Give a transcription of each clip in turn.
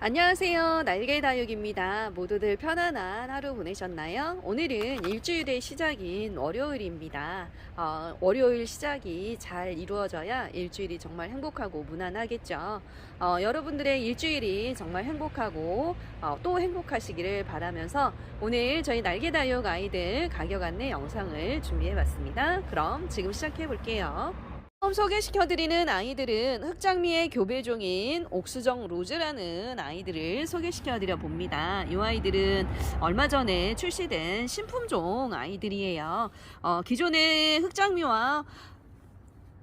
안녕하세요. 날개 다육입니다. 모두들 편안한 하루 보내셨나요? 오늘은 일주일의 시작인 월요일입니다. 어, 월요일 시작이 잘 이루어져야 일주일이 정말 행복하고 무난하겠죠. 어, 여러분들의 일주일이 정말 행복하고 어, 또 행복하시기를 바라면서 오늘 저희 날개 다육 아이들 가격 안내 영상을 준비해 봤습니다. 그럼 지금 시작해 볼게요. 처음 소개시켜드리는 아이들은 흑장미의 교배종인 옥수정 로즈라는 아이들을 소개시켜드려 봅니다. 이 아이들은 얼마 전에 출시된 신품종 아이들이에요. 어, 기존의 흑장미와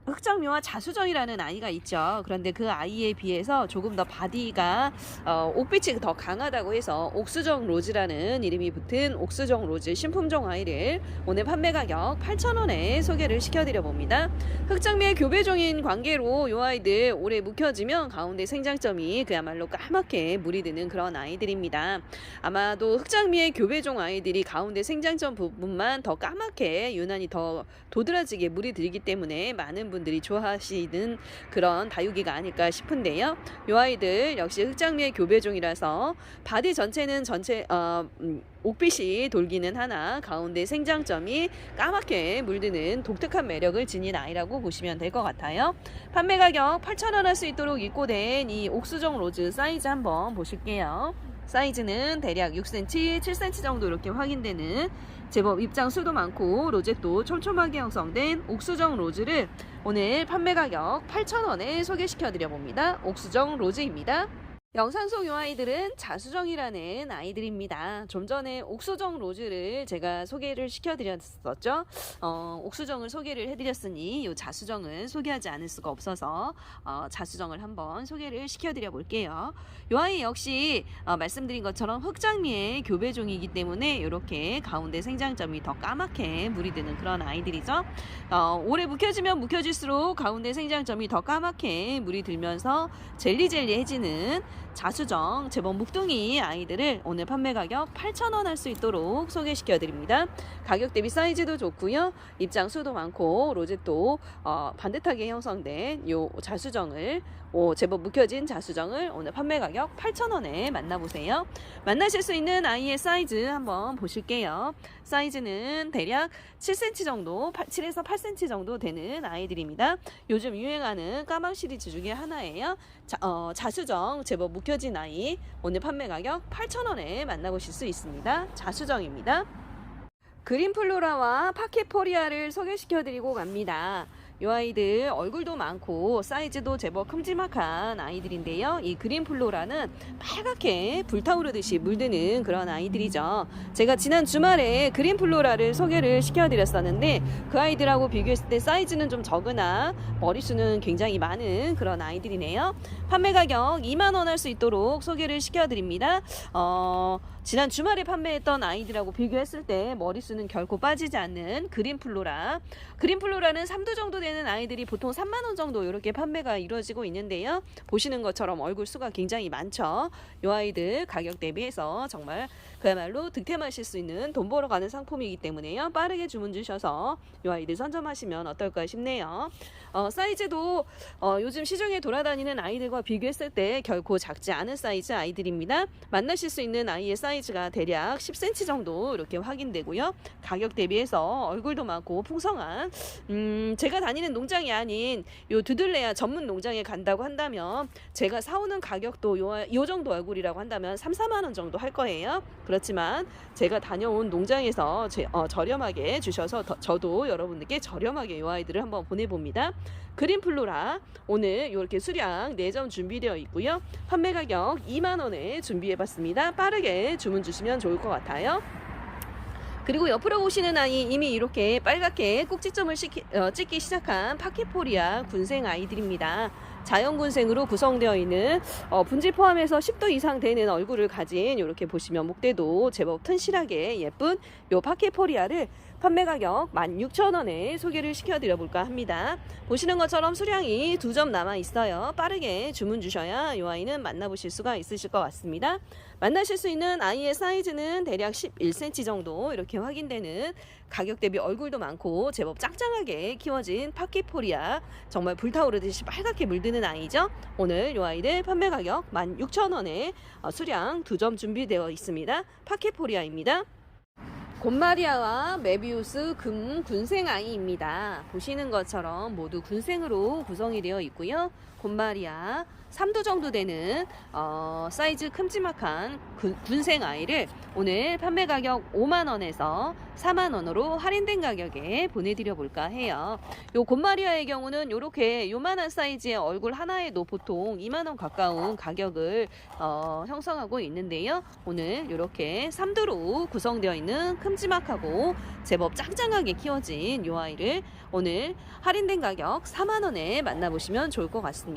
흑장미와 자수정이라는 아이가 있죠. 그런데 그 아이에 비해서 조금 더 바디가 어, 옥빛이 더 강하다고 해서 옥수정 로즈라는 이름이 붙은 옥수정 로즈 신품종 아이를 오늘 판매 가격 8,000원에 소개를 시켜드려 봅니다. 흑장미의 교배종인 관계로 이 아이들 오래 묵혀지면 가운데 생장점이 그야말로 까맣게 물이 드는 그런 아이들입니다. 아마도 흑장미의 교배종 아이들이 가운데 생장점 부분만 더 까맣게 유난히 더 도드라지게 물이 들기 때문에 많은 분들이 좋아하시는 그런 다육이가 아닐까 싶은데요. 이 아이들 역시 흑장미의 교배종이라서 바디 전체는 전체 어, 음, 옥빛이 돌기는 하나 가운데 생장점이 까맣게 물드는 독특한 매력을 지닌 아이라고 보시면 될 것 같아요. 판매 가격 8,000원 할 수 있도록 입고된 이 옥수정 로즈 사이즈 한번 보실게요. 사이즈는 대략 6cm, 7cm 정도 이렇게 확인되는 제법 입장 수도 많고 로제도 촘촘하게 형성된 옥수정 로즈를 오늘 판매 가격 8,000원에 소개시켜 드려 봅니다. 옥수정 로즈입니다. 영상 속이 아이들은 자수정이라는 아이들입니다. 좀 전에 옥수정 로즈를 제가 소개를 시켜드렸었죠. 어, 옥수정을 소개를 해드렸으니 이 자수정은 소개하지 않을 수가 없어서 어, 자수정을 한번 소개를 시켜드려 볼게요. 이 아이 역시 어, 말씀드린 것처럼 흑장미의 교배종이기 때문에 이렇게 가운데 생장점이 더 까맣게 물이 드는 그런 아이들이죠. 어, 오래 묵혀지면 묵혀질수록 가운데 생장점이 더 까맣게 물이 들면서 젤리젤리해지는 자수정 제법 묵둥이 아이들을 오늘 판매 가격 8,000원 할 수 있도록 소개시켜 드립니다. 가격 대비 사이즈도 좋고요. 입장 수도 많고 로제도 어, 반듯하게 형성된 요 자수정을 오, 제법 묵혀진 자수정을 오늘 판매 가격 8,000원에 만나보세요. 만나실 수 있는 아이의 사이즈 한번 보실게요. 사이즈는 대략 7cm 정도, 7에서 8cm 정도 되는 아이들입니다. 요즘 유행하는 까망 시리즈 중에 하나예요. 자, 어, 자수정 제법 묵혀진 아이 오늘 판매 가격 8,000원에 만나보실 수 있습니다. 자수정입니다. 그린플로라와 파케포리아를 소개시켜드리고 갑니다. 이 아이들 얼굴도 많고 사이즈도 제법 큼지막한 아이들인데요. 이 그린플로라는 빨갛게 불타오르듯이 물드는 그런 아이들이죠. 제가 지난 주말에 그린플로라를 소개를 시켜드렸었는데 그 아이들하고 비교했을 때 사이즈는 좀 적으나 머리수는 굉장히 많은 그런 아이들이네요. 판매 가격 2만원 할 수 있도록 소개를 시켜드립니다. 어, 지난 주말에 판매했던 아이들하고 비교했을 때 머리수는 결코 빠지지 않는 그린플로라. 그린플로라는 3두 정도 되는 아이들이 보통 3만원 정도 이렇게 판매가 이루어지고 있는데요. 보시는 것처럼 얼굴 수가 굉장히 많죠. 이 아이들 가격 대비해서 정말 그야말로 득템하실 수 있는 돈 벌어 가는 상품이기 때문에요. 빠르게 주문 주셔서 이 아이들 선점하시면 어떨까 싶네요. 어, 사이즈도 어, 요즘 시중에 돌아다니는 아이들과 비교했을 때 결코 작지 않은 사이즈 아이들입니다. 만나실 수 있는 아이의 사이즈 가 대략 10cm 정도 이렇게 확인되고요. 가격 대비해서 얼굴도 많고 풍성한 음, 제가 다니는 농장이 아닌 요 두들레야 전문 농장에 간다고 한다면 제가 사오는 가격도 요, 요 정도 얼굴이라고 한다면 3, 4만 원 정도 할 거예요. 그렇지만 제가 다녀온 농장에서 제, 어, 저렴하게 주셔서 더, 저도 여러분들께 저렴하게 요 아이들을 한번 보내봅니다. 그린플로라 오늘 이렇게 수량 4점 준비되어 있고요. 판매 가격 2만 원에 준비해봤습니다. 빠르게 주문 주시면 좋을 것 같아요. 그리고 옆으로 보시는 아이 이미 이렇게 빨갛게 꼭지점을 시키, 어, 찍기 시작한 파키포리아 군생 아이들입니다. 자연군생으로 구성되어 있는 어, 분질 포함해서 10도 이상 되는 얼굴을 가진 이렇게 보시면 목대도 제법 튼실하게 예쁜 요 파키포리아를 판매 가격 16,000원에 소개를 시켜드려 볼까 합니다. 보시는 것처럼 수량이 두 점 남아 있어요. 빠르게 주문 주셔야 이 아이는 만나보실 수가 있으실 것 같습니다. 만나실 수 있는 아이의 사이즈는 대략 11cm 정도 이렇게 확인되는 가격 대비 얼굴도 많고 제법 짱짱하게 키워진 파키포리아 정말 불타오르듯이 빨갛게 물드는 아이죠. 오늘 이 아이들 판매 가격 16,000원에 어, 수량 두 점 준비되어 있습니다. 파키포리아입니다. 곰마리아와 메비우스 금 군생 아이입니다. 보시는 것처럼 모두 군생으로 구성이 되어 있고요. 곰마리아 3두 정도 되는 어, 사이즈 큼지막한 군, 군생 아이를 오늘 판매 가격 5만 원에서 4만 원으로 할인된 가격에 보내드려 볼까 해요. 요 곰마리아의 경우는 이렇게 요만한 사이즈의 얼굴 하나에도 보통 2만 원 가까운 가격을 어, 형성하고 있는데요. 오늘 이렇게 3두로 구성되어 있는 큼지막하고 제법 짱짱하게 키워진 이 아이를 오늘 할인된 가격 4만 원에 만나보시면 좋을 것 같습니다.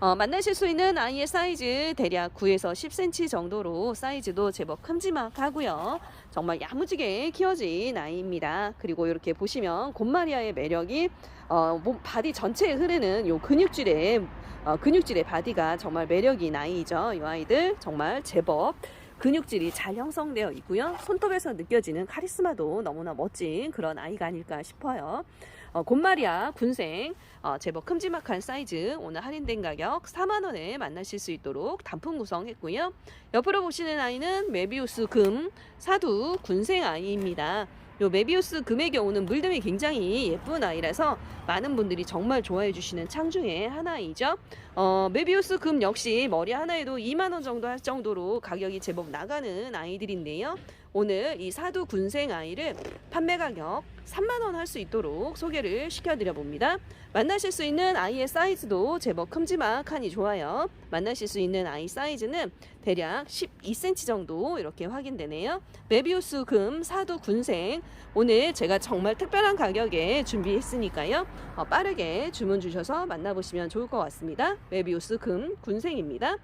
어, 만나실 수 있는 아이의 사이즈 대략 9에서 10cm 정도로 사이즈도 제법 큼지막하고요. 정말 야무지게 키워진 아이입니다. 그리고 이렇게 보시면 곰마리아의 매력이 어, 몸 바디 전체에 흐르는 요 근육질의 어, 근육질의 바디가 정말 매력인 아이죠. 이 아이들 정말 제법 근육질이 잘 형성되어 있고요. 손톱에서 느껴지는 카리스마도 너무나 멋진 그런 아이가 아닐까 싶어요. 어, 곰마리아 군생 어, 제법 큼지막한 사이즈 오늘 할인된 가격 4만 원에 만나실 수 있도록 단품 구성했고요. 옆으로 보시는 아이는 메비우스 금 사두 군생 아이입니다. 요 메비우스 금의 경우는 물듬이 굉장히 예쁜 아이라서 많은 분들이 정말 좋아해 주시는 창 중에 하나이죠. 어, 메비우스 금 역시 머리 하나에도 2만 원 정도 할 정도로 가격이 제법 나가는 아이들인데요. 오늘 이 사두 군생 아이를 판매 가격 3만 원 할 수 있도록 소개를 시켜드려 봅니다. 만나실 수 있는 아이의 사이즈도 제법 큼지막하니 좋아요. 만나실 수 있는 아이 사이즈는 대략 12cm 정도 이렇게 확인되네요. 메비우스 금 사두 군생 오늘 제가 정말 특별한 가격에 준비했으니까요. 어, 빠르게 주문 주셔서 만나보시면 좋을 것 같습니다. 메비우스 금 군생입니다.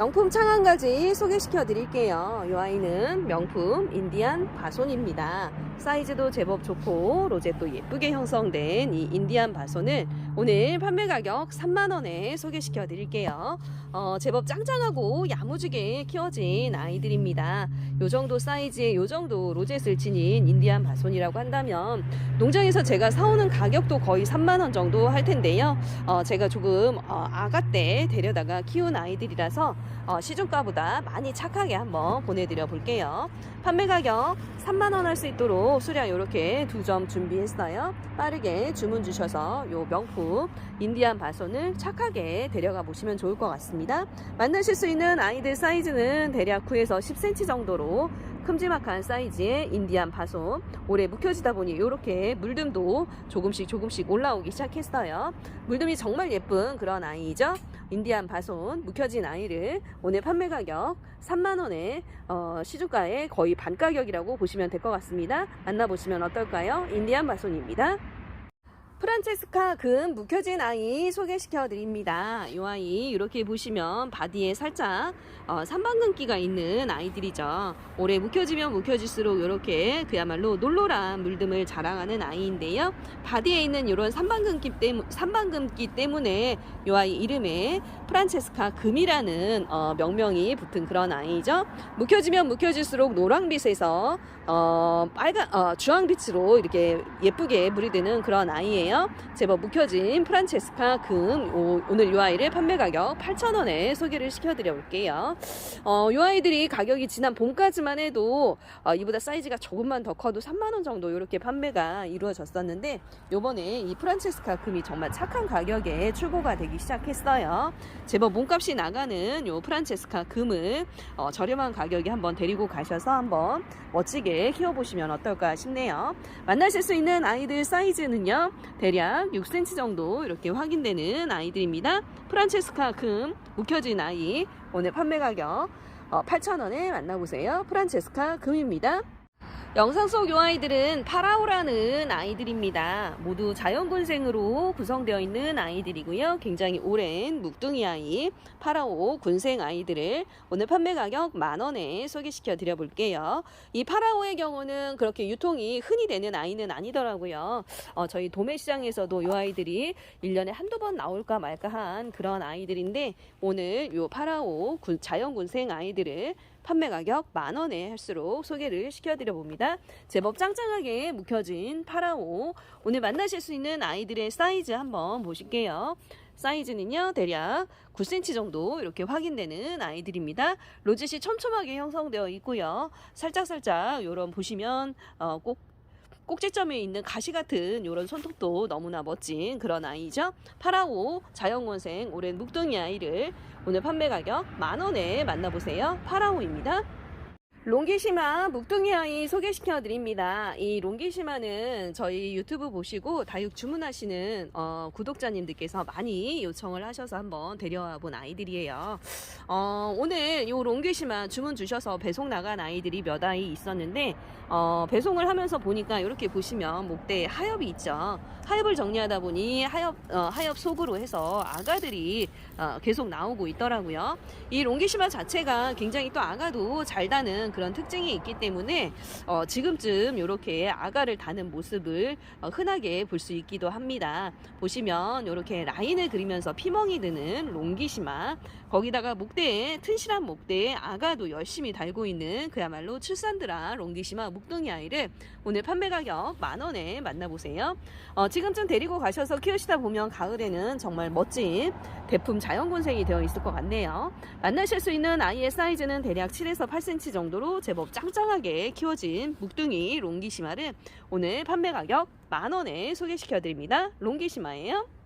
명품 창한가지 소개시켜 드릴게요. 이 아이는 명품 인디안 바손입니다. 사이즈도 제법 좋고 로제도 예쁘게 형성된 이 인디안 바손을 오늘 판매 가격 3만원에 소개시켜 드릴게요. 어, 제법 짱짱하고 야무지게 키워진 아이들입니다. 요 정도 사이즈의 요 정도 로젯을 지닌 인디안 바손이라고 한다면 농장에서 제가 사오는 가격도 거의 3만원 정도 할 텐데요. 어, 제가 조금 어, 아가 때 데려다가 키운 아이들이라서 어, 시중가보다 많이 착하게 한번 보내드려 볼게요. 판매 가격 3만원 할 수 있도록 수량 이렇게 두 점 준비했어요. 빠르게 주문 주셔서 요 명품 인디안 바손을 착하게 데려가 보시면 좋을 것 같습니다. 만나실 수 있는 아이들 사이즈는 대략 9에서 10cm 정도로 큼지막한 사이즈의 인디안 바손 오래 묵혀지다 보니 이렇게 물듬도 조금씩 조금씩 올라오기 시작했어요. 물듬이 정말 예쁜 그런 아이죠. 인디안 바손 묵혀진 아이를 오늘 판매 가격 3만원에 어, 시중가의 거의 반 가격이라고 보시면 될 것 같습니다. 만나보시면 어떨까요? 인디안 바손입니다. 프란체스카 금 묵혀진 아이 소개시켜 드립니다. 이 아이 이렇게 보시면 바디에 살짝 어, 삼방근기가 있는 아이들이죠. 오래 묵혀지면 묵혀질수록 이렇게 그야말로 놀노란 물듬을 자랑하는 아이인데요. 바디에 있는 이런 삼방근기 때문 삼방근기 때문에 이 아이 이름에 프란체스카 금이라는 어, 명명이 붙은 그런 아이죠. 묵혀지면 묵혀질수록 노랑빛에서 어, 빨간 어, 주황빛으로 이렇게 예쁘게 물이 드는 그런 아이예요. 제법 묵혀진 프란체스카 금 오, 오늘 이 아이를 판매 가격 8,000원에 소개를 시켜드려 볼게요. 어, 이 아이들이 가격이 지난 봄까지만 해도 어, 이보다 사이즈가 조금만 더 커도 3만원 정도 이렇게 판매가 이루어졌었는데 요번에 이 프란체스카 금이 정말 착한 가격에 출고가 되기 시작했어요. 제법 몸값이 나가는 요 프란체스카 금을 어, 저렴한 가격에 한번 데리고 가셔서 한번 멋지게 키워보시면 어떨까 싶네요. 만나실 수 있는 아이들 사이즈는요. 대략 6cm 정도 이렇게 확인되는 아이들입니다. 프란체스카 금 묵혀진 아이 오늘 판매 가격 어, 8,000원에 만나보세요. 프란체스카 금입니다. 영상 속 요 아이들은 파라오라는 아이들입니다. 모두 자연군생으로 구성되어 있는 아이들이고요. 굉장히 오랜 묵둥이 아이, 파라오 군생 아이들을 오늘 판매 가격 만 원에 소개시켜 드려 볼게요. 이 파라오의 경우는 그렇게 유통이 흔히 되는 아이는 아니더라고요. 어, 저희 도매 시장에서도 요 아이들이 1년에 한두 번 나올까 말까 한 그런 아이들인데 오늘 요 파라오 군, 자연군생 아이들을 판매 가격 만 원에 할수록 소개를 시켜드려 봅니다. 제법 짱짱하게 묵혀진 파라오. 오늘 만나실 수 있는 아이들의 사이즈 한번 보실게요. 사이즈는요, 대략 9cm 정도 이렇게 확인되는 아이들입니다. 로짓이 촘촘하게 형성되어 있고요. 살짝살짝 요런 보시면 어, 꼭 꼭지점에 있는 가시 같은 이런 손톱도 너무나 멋진 그런 아이죠. 파라오 자연원생 오랜 묵둥이 아이를 오늘 판매 가격 만 원에 만나보세요. 파라오입니다. 롱기시마 묵둥이 아이 소개시켜 드립니다. 이 롱기시마는 저희 유튜브 보시고 다육 주문하시는 어, 구독자님들께서 많이 요청을 하셔서 한번 데려와 본 아이들이에요. 어, 오늘 이 롱기시마 주문 주셔서 배송 나간 아이들이 몇 아이 있었는데 어, 배송을 하면서 보니까 이렇게 보시면 목대에 하엽이 있죠. 하엽을 정리하다 보니 하엽 어, 하엽 속으로 해서 아가들이 어, 계속 나오고 있더라고요. 이 롱기시마 자체가 굉장히 또 아가도 잘 다는 그런 특징이 있기 때문에 어, 지금쯤 이렇게 아가를 다는 모습을 어, 흔하게 볼 수 있기도 합니다. 보시면 이렇게 라인을 그리면서 피멍이 드는 롱기시마 거기다가 목대에 튼실한 목대에 아가도 열심히 달고 있는 그야말로 출산드라 롱기시마 묵둥이 아이를 오늘 판매 가격 만 원에 만나보세요. 어, 지금쯤 데리고 가셔서 키우시다 보면 가을에는 정말 멋진 대품 자연군생이 되어 있을 것 같네요. 만나실 수 있는 아이의 사이즈는 대략 7에서 8cm 정도 로 제법 짱짱하게 키워진 묵둥이 롱기시마를 오늘 판매 가격 만 원에 소개시켜 드립니다. 롱기시마예요.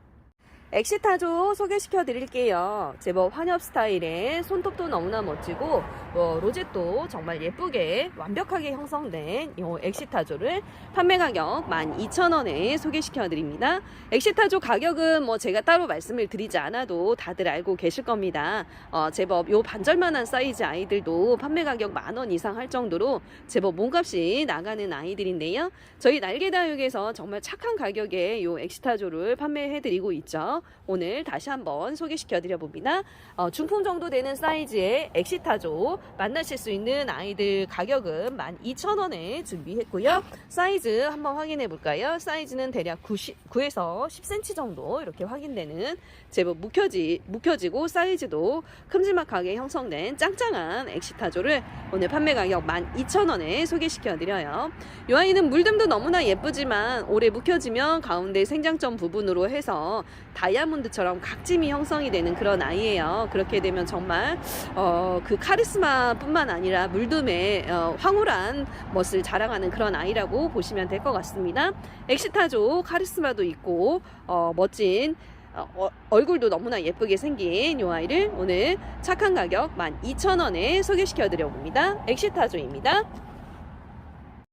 엑시타조 소개시켜 드릴게요. 제법 환엽 스타일의 손톱도 너무나 멋지고 어, 로zet도 정말 예쁘게 완벽하게 형성된 이 엑시타조를 판매 가격 12,000원에 소개시켜 드립니다. 엑시타조 가격은 뭐 제가 따로 말씀을 드리지 않아도 다들 알고 계실 겁니다. 어, 제법 요 반절만한 사이즈 아이들도 판매 가격 만 원 이상 할 정도로 제법 몸값이 나가는 아이들인데요. 저희 날개다육에서 정말 착한 가격에 요 엑시타조를 판매해 드리고 있죠. 오늘 다시 한번 소개시켜 드려 봅니다. 어, 중품 정도 되는 사이즈의 엑시타조 만나실 수 있는 아이들 가격은 12,000원에 준비했고요. 사이즈 한번 확인해 볼까요? 사이즈는 대략 9, 9에서 10cm 정도 이렇게 확인되는 제법 묵혀지, 묵혀지고 사이즈도 큼지막하게 형성된 짱짱한 엑시타조를 오늘 판매 가격 12,000원에 소개시켜 드려요. 이 아이는 물듬도 너무나 예쁘지만 오래 묵혀지면 가운데 생장점 부분으로 해서 다이아몬드처럼 각짐이 형성이 되는 그런 아이예요. 그렇게 되면 정말 어, 그 카리스마뿐만 아니라 물듬의 어, 황홀한 멋을 자랑하는 그런 아이라고 보시면 될 것 같습니다. 엑시타조 카리스마도 있고 어, 멋진 어, 어, 얼굴도 너무나 예쁘게 생긴 이 아이를 오늘 착한 가격 12,000원에 소개시켜 드려 봅니다. 엑시타조입니다.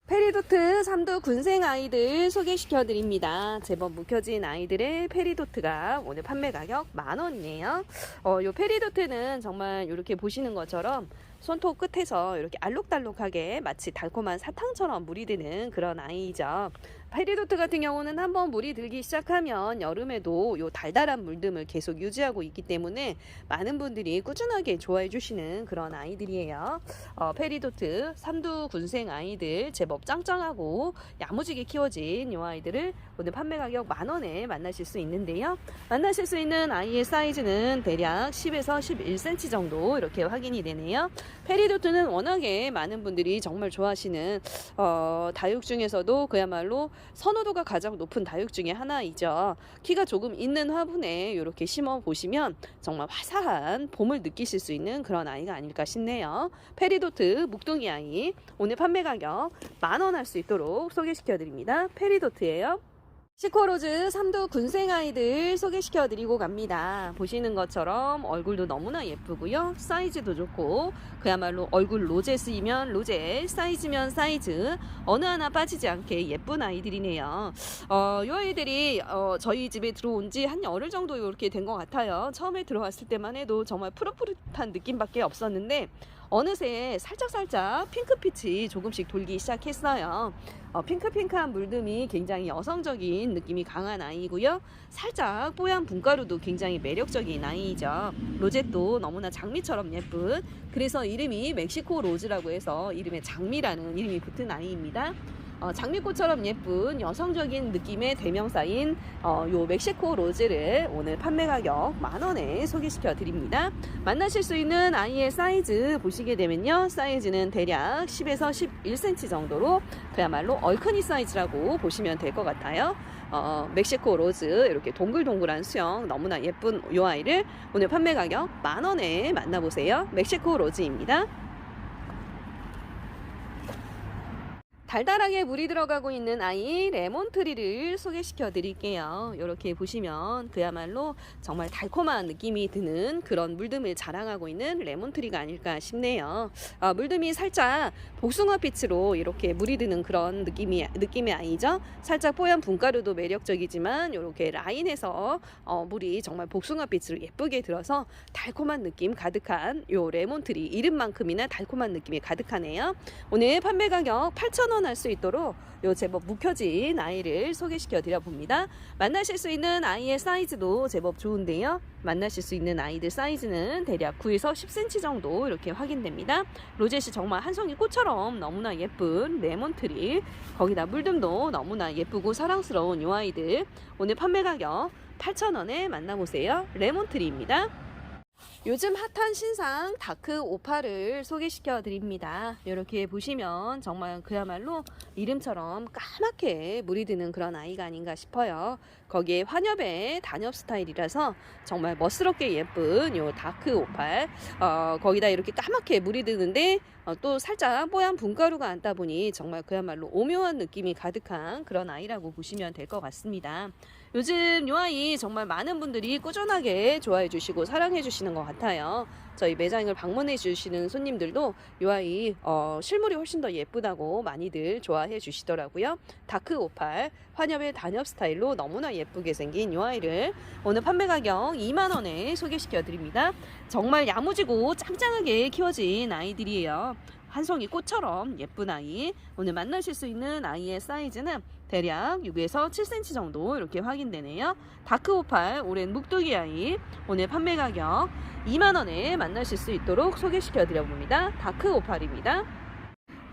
페리도트 삼두 군생 아이들 소개시켜 드립니다. 제법 묵혀진 아이들의 페리도트가 오늘 판매 가격 만 원이에요. 어, 요 페리도트는 정말 이렇게 보시는 것처럼 손톱 끝에서 이렇게 알록달록하게 마치 달콤한 사탕처럼 물이 드는 그런 아이죠. 페리도트 같은 경우는 한번 물이 들기 시작하면 여름에도 요 달달한 물듦을 계속 유지하고 있기 때문에 많은 분들이 꾸준하게 좋아해 주시는 그런 아이들이에요. 어, 페리도트 삼두 군생 아이들 제법 짱짱하고 야무지게 키워진 이 아이들을 오늘 판매 가격 만 원에 만나실 수 있는데요. 만나실 수 있는 아이의 사이즈는 대략 10에서 11cm 정도 이렇게 확인이 되네요. 페리도트는 워낙에 많은 분들이 정말 좋아하시는 어, 다육 중에서도 그야말로 선호도가 가장 높은 다육 중에 하나이죠. 키가 조금 있는 화분에 이렇게 심어 보시면 정말 화사한 봄을 느끼실 수 있는 그런 아이가 아닐까 싶네요. 페리도트 묵둥이 아이 오늘 판매 가격 만 원 할 수 있도록 소개시켜 드립니다. 페리도트예요. 시코로즈 삼두 군생 아이들 소개시켜 드리고 갑니다. 보시는 것처럼 얼굴도 너무나 예쁘고요. 사이즈도 좋고 그야말로 얼굴 로제스이면 로제, 사이즈면 사이즈 어느 하나 빠지지 않게 예쁜 아이들이네요. 어, 이 아이들이 어, 저희 집에 들어온 지 한 열흘 정도 이렇게 된 것 같아요. 처음에 들어왔을 때만 해도 정말 푸릇푸릇한 느낌밖에 없었는데 어느새 살짝살짝 핑크빛이 조금씩 돌기 시작했어요. 어, 핑크핑크한 물듬이 굉장히 여성적인 느낌이 강한 아이고요. 살짝 뽀얀 분가루도 굉장히 매력적인 아이죠. 로zet도 너무나 장미처럼 예쁜 그래서 이름이 멕시코 로즈라고 해서 이름에 장미라는 이름이 붙은 아이입니다. 어, 장미꽃처럼 예쁜 여성적인 느낌의 대명사인 어, 요 멕시코 로즈를 오늘 판매 가격 만 원에 소개시켜 드립니다. 만나실 수 있는 아이의 사이즈 보시게 되면요. 사이즈는 대략 10에서 11cm 정도로 그야말로 얼큰이 사이즈라고 보시면 될 것 같아요. 어, 멕시코 로즈 이렇게 동글동글한 수영 너무나 예쁜 요 아이를 오늘 판매 가격 만 원에 만나보세요. 멕시코 로즈입니다. 달달하게 물이 들어가고 있는 아이 레몬트리를 소개시켜 드릴게요. 이렇게 보시면 그야말로 정말 달콤한 느낌이 드는 그런 물듬을 자랑하고 있는 레몬트리가 아닐까 싶네요. 아, 물듬이 살짝 복숭아빛으로 이렇게 물이 드는 그런 느낌이, 느낌의 아이죠. 살짝 뽀얀 분가루도 매력적이지만 이렇게 라인에서 어, 물이 정말 복숭아빛으로 예쁘게 들어서 달콤한 느낌 가득한 요 레몬트리 이름만큼이나 달콤한 느낌이 가득하네요. 오늘 판매 가격 8,000원 할수 있도록 요 제법 묵혀진 아이를 소개시켜 드려 봅니다. 만나실 수 있는 아이의 사이즈도 제법 좋은데요. 만나실 수 있는 아이들 사이즈는 대략 9에서 10cm 정도 이렇게 확인됩니다. 로젯이 정말 한 송이 꽃처럼 너무나 예쁜 레몬트리 거기다 물듬도 너무나 예쁘고 사랑스러운 요 아이들 오늘 판매 가격 8,000원에 만나보세요. 레몬트리입니다. 요즘 핫한 신상 다크 오파를 소개시켜 드립니다. 이렇게 보시면 정말 그야말로 이름처럼 까맣게 물이 드는 그런 아이가 아닌가 싶어요. 거기에 환엽의 단엽 스타일이라서 정말 멋스럽게 예쁜 요 다크 오팔. 어, 거기다 이렇게 까맣게 물이 드는데 어, 또 살짝 뽀얀 분가루가 앉다 보니 정말 그야말로 오묘한 느낌이 가득한 그런 아이라고 보시면 될 것 같습니다. 요즘 요 아이 정말 많은 분들이 꾸준하게 좋아해 주시고 사랑해 주시는 것 같아요. 저희 매장을 방문해 주시는 손님들도 요 아이 어, 실물이 훨씬 더 예쁘다고 많이들 좋아해 주시더라고요. 다크 오팔 환엽의 단엽 스타일로 너무나 예쁘게 생긴 요 아이를 오늘 판매 가격 2만 원에 소개시켜 드립니다. 정말 야무지고 짱짱하게 키워진 아이들이에요. 한 송이 꽃처럼 예쁜 아이 오늘 만나실 수 있는 아이의 사이즈는 대략 6에서 7cm 정도 이렇게 확인되네요. 다크 오팔 오랜 묵두기 아이 오늘 판매 가격 2만원에 만나실 수 있도록 소개시켜 드려 봅니다. 다크 오팔입니다.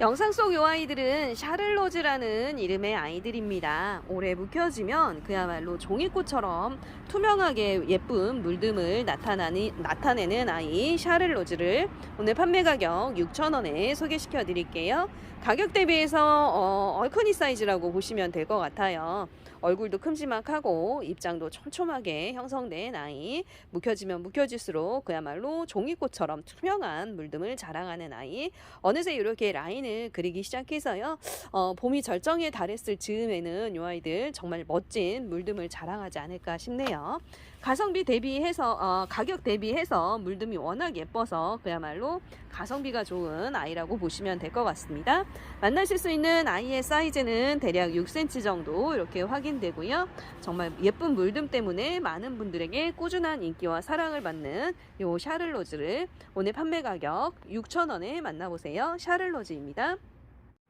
영상 속 요 아이들은 샤를로즈라는 이름의 아이들입니다. 오래 묵혀지면 그야말로 종이꽃처럼 투명하게 예쁜 물듬을 나타나니, 나타내는 아이 샤를로즈를 오늘 판매 가격 6,000원에 소개시켜 드릴게요. 가격 대비해서 어, 얼큰이 사이즈라고 보시면 될 것 같아요. 얼굴도 큼지막하고 입장도 촘촘하게 형성된 아이. 묵혀지면 묵혀질수록 그야말로 종이꽃처럼 투명한 물듬을 자랑하는 아이. 어느새 이렇게 라인을 그리기 시작해서요. 어, 봄이 절정에 달했을 즈음에는 이 아이들 정말 멋진 물듬을 자랑하지 않을까 싶네요. 가성비 대비해서 어, 가격 대비해서 물듬이 워낙 예뻐서 그야말로 가성비가 좋은 아이라고 보시면 될 것 같습니다. 만나실 수 있는 아이의 사이즈는 대략 6cm 정도 이렇게 확인 되고요. 정말 예쁜 물듬 때문에 많은 분들에게 꾸준한 인기와 사랑을 받는 요 샤를로즈를 오늘 판매 가격 6,000원에 만나보세요. 샤를로즈입니다.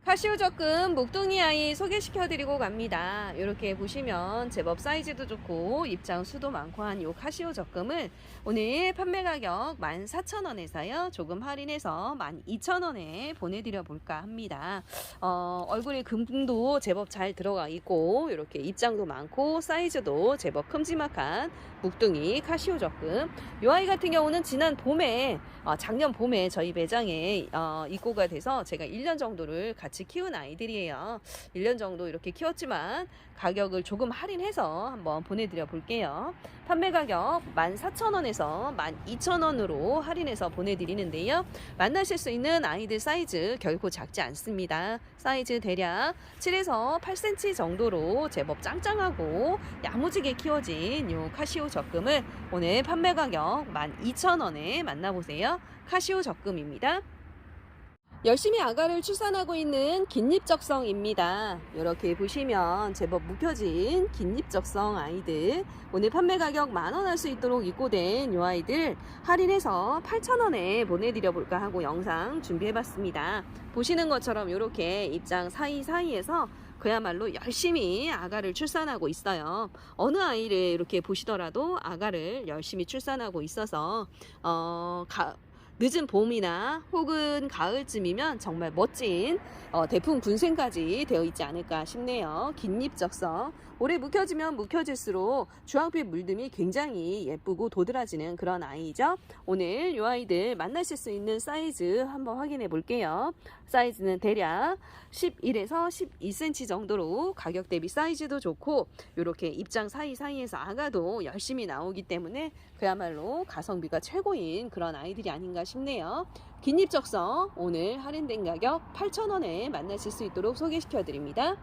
카시오 적금 목동이 아이 소개시켜드리고 갑니다. 이렇게 보시면 제법 사이즈도 좋고 입장 수도 많고 한 요 카시오 적금을 오늘 판매 가격 14,000원에서요. 조금 할인해서 12,000원에 보내드려 볼까 합니다. 어, 얼굴에 금도 제법 잘 들어가 있고 이렇게 입장도 많고 사이즈도 제법 큼지막한 묵둥이 카시오 적금. 요 아이 같은 경우는 지난 봄에 어, 작년 봄에 저희 매장에 어, 입고가 돼서 제가 1년 정도를 같이 키운 아이들이에요. 1년 정도 이렇게 키웠지만 가격을 조금 할인해서 한번 보내드려 볼게요. 판매 가격 14,000원에서 12,000원으로 할인해서 보내드리는데요. 만나실 수 있는 아이들 사이즈 결코 작지 않습니다. 사이즈 대략 7에서 8cm 정도로 제법 짱짱하고 야무지게 키워진 요 카시오 적금을 오늘 판매 가격 12,000원에 만나보세요. 카시오 적금입니다. 열심히 아가를 출산하고 있는 긴잎적성입니다. 이렇게 보시면 제법 묵혀진 긴잎적성 아이들 오늘 판매 가격 만원 할 수 있도록 입고된 이 아이들 할인해서 8,000원에 보내드려 볼까 하고 영상 준비해봤습니다. 보시는 것처럼 이렇게 입장 사이사이에서 그야말로 열심히 아가를 출산하고 있어요. 어느 아이를 이렇게 보시더라도 아가를 열심히 출산하고 있어서 어, 가, 늦은 봄이나 혹은 가을쯤이면 정말 멋진 어, 대풍 군생까지 되어 있지 않을까 싶네요. 긴잎적성. 오래 묵혀지면 묵혀질수록 주황빛 물듬이 굉장히 예쁘고 도드라지는 그런 아이죠. 오늘 이 아이들 만나실 수 있는 사이즈 한번 확인해 볼게요. 사이즈는 대략 11에서 12cm 정도로 가격 대비 사이즈도 좋고 이렇게 입장 사이사이에서 아가도 열심히 나오기 때문에 그야말로 가성비가 최고인 그런 아이들이 아닌가 싶네요. 긴잎적성 오늘 할인된 가격 8,000원에 만나실 수 있도록 소개시켜 드립니다.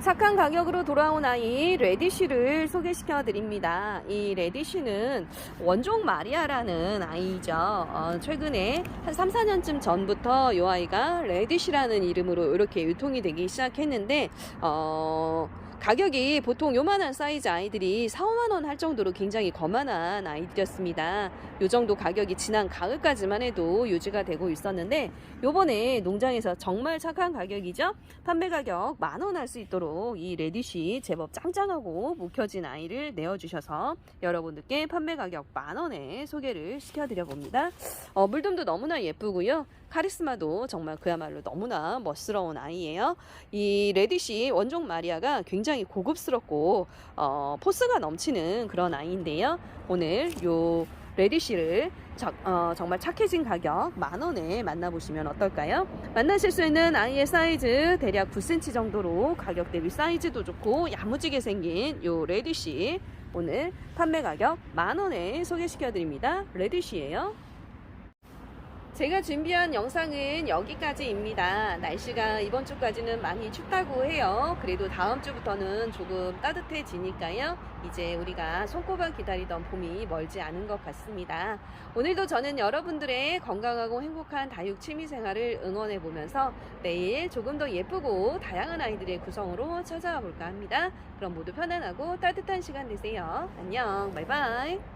착한 가격으로 돌아온 아이 레디쉬를 소개시켜 드립니다. 이 레디쉬는 원종 마리아라는 아이죠. 어, 최근에 한 3, 4년쯤 전부터 이 아이가 레디쉬라는 이름으로 이렇게 유통이 되기 시작했는데 어, 가격이 보통 요만한 사이즈 아이들이 4, 5만 원 할 정도로 굉장히 거만한 아이들이었습니다. 요 정도 가격이 지난 가을까지만 해도 유지가 되고 있었는데 요번에 농장에서 정말 착한 가격이죠. 판매 가격 만원 할 수 있도록 이 레디쉬 제법 짱짱하고 묵혀진 아이를 내어주셔서 여러분들께 판매 가격 만 원에 소개를 시켜드려 봅니다. 어, 물듬도 너무나 예쁘고요. 카리스마도 정말 그야말로 너무나 멋스러운 아이예요. 이 레디쉬 원종 마리아가 굉장히 고급스럽고 어, 포스가 넘치는 그런 아이인데요. 오늘 요 레디쉬를 저- 어, 정말 착해진 가격 만 원에 만나보시면 어떨까요? 만나실 수 있는 아이의 사이즈 대략 9cm 정도로 가격 대비 사이즈도 좋고 야무지게 생긴 요 레디쉬 오늘 판매 가격 만 원에 소개시켜 드립니다. 레디쉬예요. 제가 준비한 영상은 여기까지입니다. 날씨가 이번 주까지는 많이 춥다고 해요. 그래도 다음 주부터는 조금 따뜻해지니까요. 이제 우리가 손꼽아 기다리던 봄이 멀지 않은 것 같습니다. 오늘도 저는 여러분들의 건강하고 행복한 다육 취미 생활을 응원해 보면서 내일 조금 더 예쁘고 다양한 아이들의 구성으로 찾아와 볼까 합니다. 그럼 모두 편안하고 따뜻한 시간 되세요. 안녕. 바이바이.